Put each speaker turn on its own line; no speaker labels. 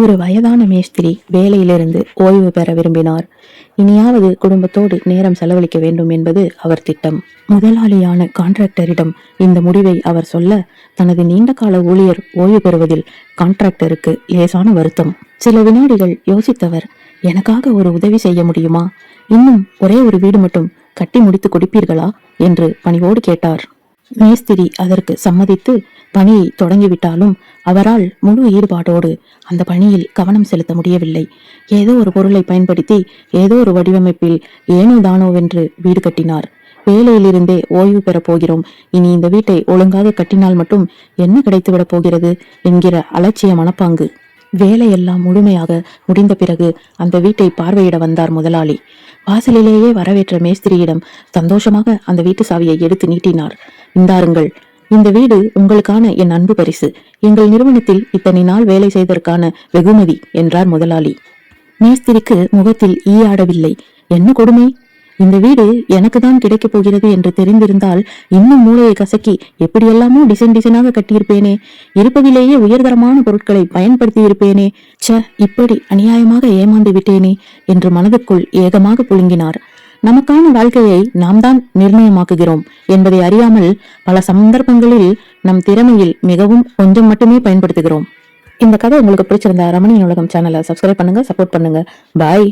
ஒரு வயதான மேஸ்திரி வேலையிலிருந்து ஓய்வு பெற விரும்பினார். இனியாவது குடும்பத்தோடு நேரம் செலவழிக்க வேண்டும் என்பது அவர் திட்டம். முதலாளியான கான்ட்ராக்டரிடம் இந்த முடிவை அவர் சொல்ல தனது நீண்டகால ஊழியர் ஓய்வு பெறுவதில் கான்ட்ராக்டருக்கு லேசான வருத்தம். சில வினாடிகள் யோசித்தவர் எனக்காக ஒரு உதவி செய்ய முடியுமா? இன்னும் ஒரே ஒரு வீடு மட்டும் கட்டி முடித்து கொடுப்பீர்களா? என்று பணிவோடு கேட்டார். மேஸ்திரி அதற்கு சம்மதித்து பணியை தொடங்கிவிட்டாலும் அவரால் முழு ஈடுபாடோடு அந்த பணியில் கவனம் செலுத்த முடியவில்லை. ஏதோ ஒரு பொருளை பயன்படுத்தி ஏதோ ஒரு வடிவமைப்பில் ஏனோ தானோவென்று வீடு கட்டினார். வேலையிலிருந்தே ஓய்வு பெறப் போகிறோம். இனி இந்த வீட்டை ஒழுங்காக கட்டினால் மட்டும் என்ன கிடைத்துவிடப் போகிறது என்கிற அலட்சிய மனப்பாங்கு. வேலையெல்லாம் முழுமையாக முடிந்த பிறகு அந்த வீட்டை பார்வையிட வந்தார் முதலாளி. வாசலிலேயே வரவேற்ற மேஸ்திரியிடம் சந்தோஷமாக அந்த வீட்டு சாவியை எடுத்து நீட்டினார். இந்தாருங்கள் இந்த வீடு உங்களுக்கான என் அன்பு பரிசு. எங்கள் நிறுவனத்தில் இத்தனை நாள் வேலை செய்ததற்கான வெகுமதி என்றார் முதலாளி. மேஸ்திரிக்கு முகத்தில் ஈயாடவில்லை என்ன கொடுமை? இந்த வீடு எனக்கு தான் கிடைக்கப் போகிறது என்று தெரிந்திருந்தால் இன்னும் மூளையை கசக்கி எப்படியெல்லாமோ டிசைன் டிசைனாக கட்டியிருப்பேனே. இருப்பதிலேயே உயர்தரமான பொருட்களை பயன்படுத்தி இருப்பேனே ச்ச இப்படி அநியாயமாக ஏமாந்து விட்டேனே என்று மனதுக்குள் ஏகமாக புழுங்கினார். நமக்கான வாழ்க்கையை நாம் தான் நிர்ணயமாக்குகிறோம் என்பதை அறியாமல் பல சந்தர்ப்பங்களில் நம் திறமையில் மிகவும் கொஞ்சம் மட்டுமே பயன்படுத்துகிறோம். இந்த கதை உங்களுக்கு பிடிச்சிருந்தா ரமணியின் உலகம் சேனலை சப்ஸ்கிரைப் பண்ணுங்க சப்போர்ட் பண்ணுங்க. பாய்